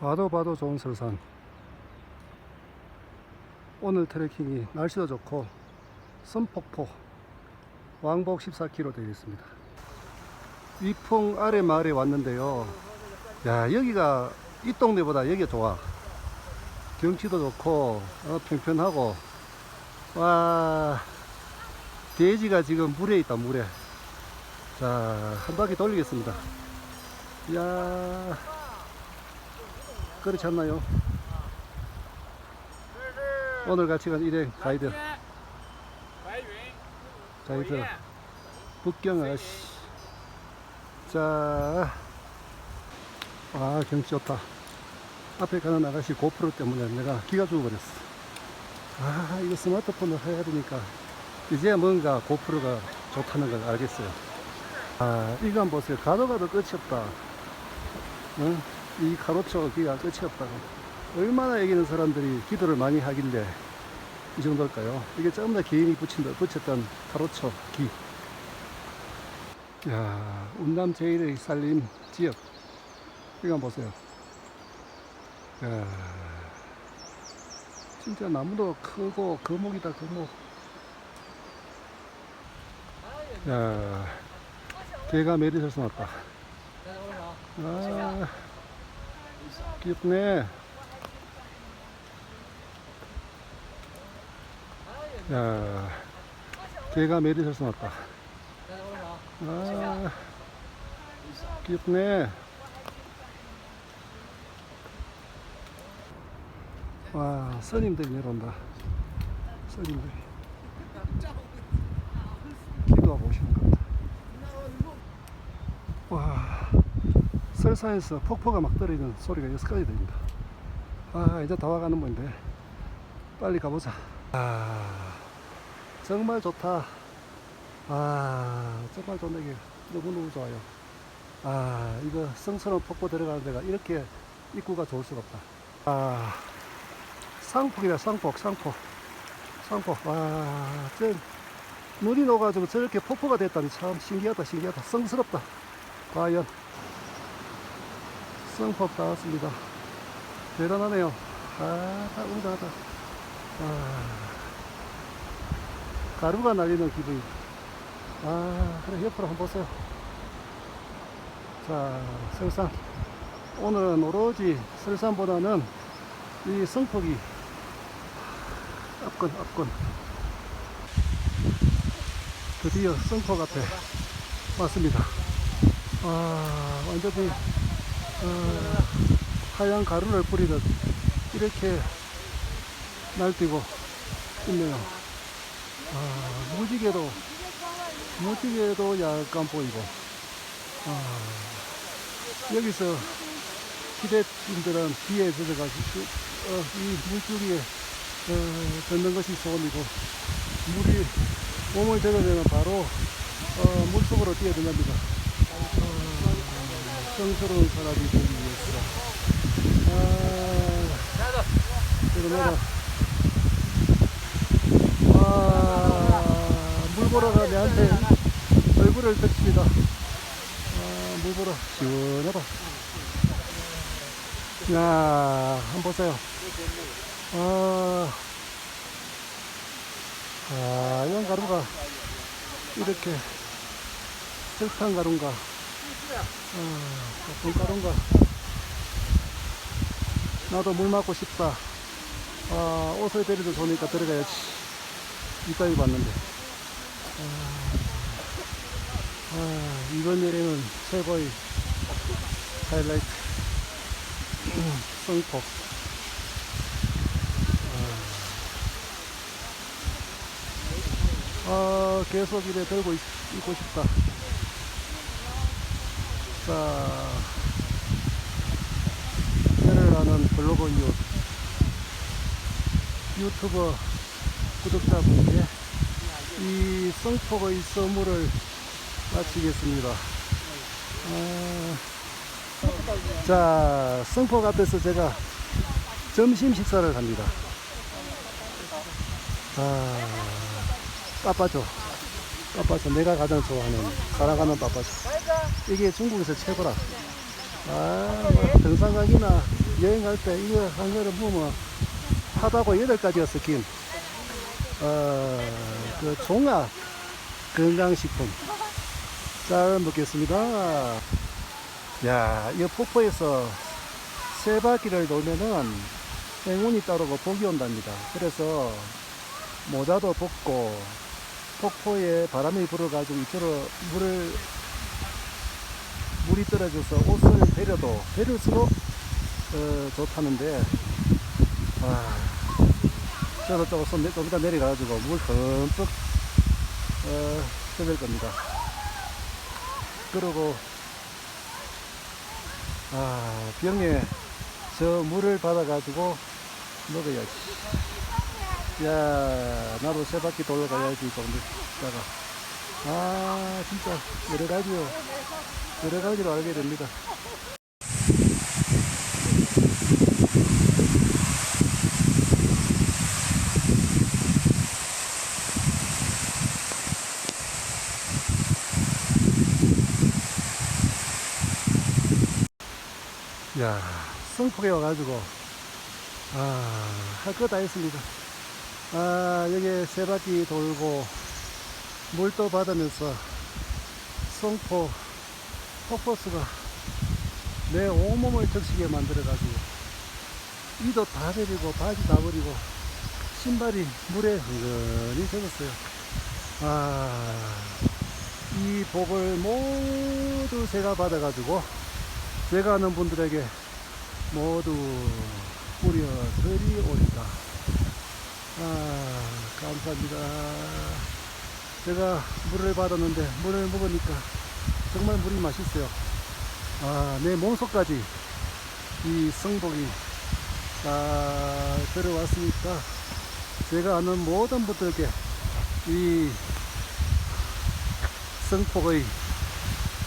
봐도 봐도 좋은 설산. 오늘 트레킹이 날씨도 좋고 선폭포 왕복 14km 되어 있습니다. 위풍 아래 마을에 왔는데요. 야 여기가 이 동네보다 여기가 좋아. 경치도 좋고 어, 평평하고 와 돼지가 지금 물에 있다 물에. 자 한 바퀴 돌리겠습니다. 이야 그렇지 않나요? 오늘 같이 간 일행 가이드. 가이드. 북경 아씨. 자, 아 경치 좋다. 앞에 가는 아가씨 고프로 때문에 내가 기가 죽어버렸어. 아 이거 스마트폰을 해야 되니까. 이제 뭔가 고프로가 좋다는 걸 알겠어요. 아 이거 한번 보세요. 가도 가도 끝이 없다. 응? 이 가로초 기가 끝이 없다고 얼마나 여기는 사람들이 기도를 많이 하길래 이 정도일까요? 이게 전부 다 개인이 붙인, 붙였던 가로초 기. 야, 운남 제일의 살림 지역. 이거 한번 보세요. 야, 진짜 나무도 크고 거목이다 거목. 야, 개가 메리셔서 왔다. 아, 귀엽네. 야, 개가 메리셔서 왔다. 아, 귀엽네. 와, 스님들이 내려온다. 스님들이. 기도하고 오시는 것 같다. 와, 설사에서 폭포가 막 떨어지는 소리가 여기까지 들립니다. 아, 이제 다 와가는 건데. 빨리 가보자. 아, 정말 좋다. 아, 정말 좋네. 이게 너무너무 좋아요. 아, 이거 성스러운 폭포 들어가는 데가 이렇게 입구가 좋을 수가 없다. 아, 상폭이다, 상폭, 상폭. 상폭. 와, 저, 눈이 녹아가지고 저렇게 폭포가 됐다니 참 신기하다, 신기하다. 성스럽다. 과연. 성폭 다 왔습니다. 대단하네요. 아, 다 웅장하다. 아, 가루가 날리는 기분이. 아, 그래, 옆으로 한번 보세요. 자, 설산. 오늘은 오로지 설산보다는 이 성폭이 앞건, 앞건. 드디어 성폭 앞에 왔습니다. 아, 완전히, 어, 하얀 가루를 뿌리듯 이렇게 날뛰고 있네요. 아, 무지개도, 무지개도 약간 보이고, 아, 여기서 기대인들은 비에 젖어가지고, 어, 이 물줄기에, 어, 젖는 것이 소원이고, 물이 몸을 젖어내면 바로, 어, 물속으로 뛰어든답니다. 어, 성스러운 사람이 되기 위해서. 아, 그러면 아, 물보라가 내한테 얼굴을 덮칩니다. 아, 물보라 시원하다. 야, 한번 보세요. 아, 하얀 가루가 이렇게 설탕 가루인가, 아, 어떤 가루인가. 나도 물 맞고 싶다. 아, 옷을 데리도 좋으니까 들어가야지. 이따위 봤는데. 아, 아, 이번 여행은 최고의 하이라이트. 음, 성폭. 아, 아, 계속 이래 들고 있, 있고 싶다. 자, 해를 하는 블로거 이웃. 유튜버 구독자분께 이 성폭의 선물을 마치겠습니다. 아, 자, 성폭 앞에서 제가 점심 식사를 합니다. 아, 빠빠죠. 빠빠죠. 내가 가장 좋아하는, 사랑하는 빠빠죠. 이게 중국에서 최고라. 아, 뭐 등산 가기나 여행 갈때 이거 한 그릇 먹으면 하다고 여덟 가지가 섞인 어, 그 종합 건강식품 잘 먹겠습니다. 야, 이 폭포에서 세 바퀴를 돌면은 행운이 따르고 복이 온답니다. 그래서 모자도 벗고 폭포에 바람이 불어가지고 이쪽으로 물을 물이 떨어져서 옷을 데려도 데릴수록 어, 좋다는데 아, 저도 조금 좀 이따 내려가지고 물 흠뻑 어, 떠들 겁니다. 그리고 아, 병에 저 물을 받아가지고 먹어야지. 야, 나도 세 바퀴 돌러 가야지, 좀 이따가. 아, 진짜, 여러 가지요. 여러 가지로 알게 됩니다. 야, 성폭에 와가지고, 아, 할 거 다 했습니다. 아, 여기 세 바퀴 돌고, 물도 받으면서, 성포, 폭포수가 내 온몸을 적시게 만들어가지고, 이도 다 버리고, 바지 다 버리고, 신발이 물에 흥건히 젖었어요. 아, 이 복을 모두 제가 받아가지고, 제가 아는 분들에게 모두 뿌려드리 오리다. 아, 감사합니다. 제가 물을 받았는데, 물을 먹으니까 정말 물이 맛있어요. 아, 내 몸속까지 이 성복이 다 들어왔으니까, 제가 아는 모든 분들께 이 성폭의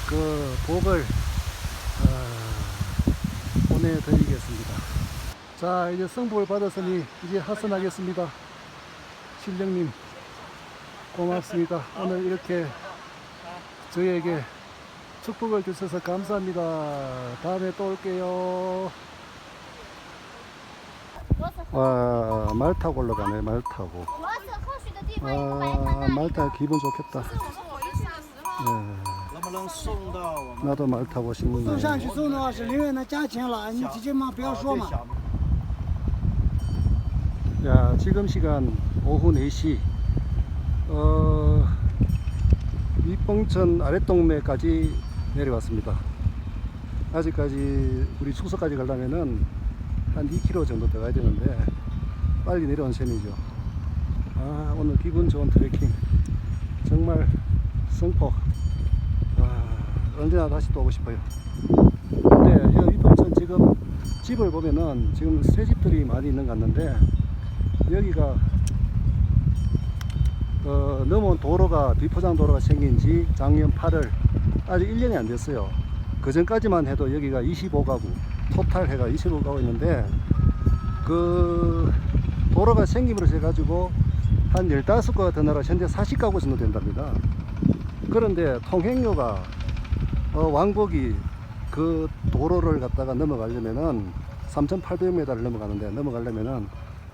그 복을 아, 보내드리겠습니다. 자, 이제 성복을 받았으니 이제 하선하겠습니다. 신령님, 고맙습니다. 오늘 이렇게 저희에게 축복을 주셔서 감사합니다. 다음에 또 올게요. 와, 말 타고 올라가네, 말 타고. 我要是喝水的地方，你把它放 아, 那 말 里。 타 기분 좋겠다. 是我们回去的时候。 네, 能不能送到我们 나도 말 타고 싶네. 送上去送的话是另外的价钱了，你直接嘛不要说嘛。 야, 지금 시간 오후 4시. 어, 이봉천 아랫동매까지 내려왔습니다. 아직까지 우리 숙소까지 가려면은 한 2km 정도 더 가야 되는데 빨리 내려온 셈이죠. 아, 오늘 기분 좋은 트레킹. 정말 성폭. 아, 언제나 다시 또 오고 싶어요. 근데 여기 이봉천 지금 집을 보면은 지금 새 집들이 많이 있는 것 같는데 여기가 어, 넘어온 도로가 비포장 도로가 생긴 지 작년 8월 아직 1년이 안 됐어요. 그 전까지만 해도 여기가 25가구 토탈 해가 25가구 있는데 그 도로가 생김으로 해가지고 한 15가구 더 나라 현재 40가구 정도 된답니다. 그런데 통행료가 어, 왕복이 그 도로를 갖다가 넘어가려면은 3,800m를 넘어가는데 넘어가려면은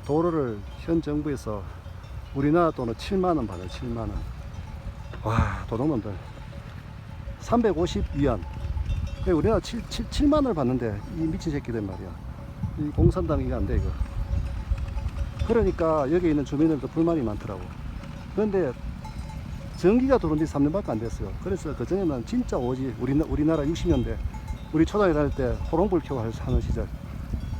도로를 현 정부에서 우리나라 돈으로 7만원 받아요, 7만원. 와, 도둑놈들. 350위안. 우리나라 7, 7, 7만원을 받는데, 이 미친 새끼들 말이야. 이 공산당 이거 안 돼, 이거. 그러니까 여기 있는 주민들도 불만이 많더라고. 그런데 전기가 들어온 지 3년밖에 안 됐어요. 그래서 그전에는 진짜 오지. 우리, 우리나라 60년대, 우리 초등학교 다닐 때 호롱불 켜고 하는 시절.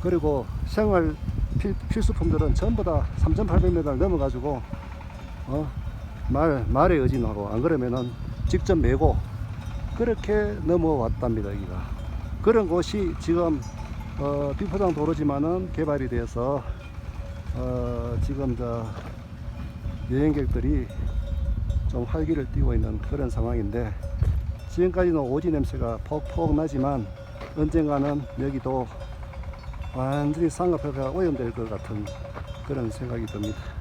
그리고 생활 필, 필수품들은 전부 다 3,800m를 넘어가지고 어, 말 말에 의진하고 안 그러면은 직접 메고 그렇게 넘어왔답니다 여기가. 그런 곳이 지금 어, 비포장 도로지만은 개발이 돼서 어, 지금 저 여행객들이 좀 활기를 띠고 있는 그런 상황인데 지금까지는 오지 냄새가 퍽퍽 나지만 언젠가는 여기도 완전히 쌍꺼풀가 오염될 것 같은 그런 생각이 듭니다.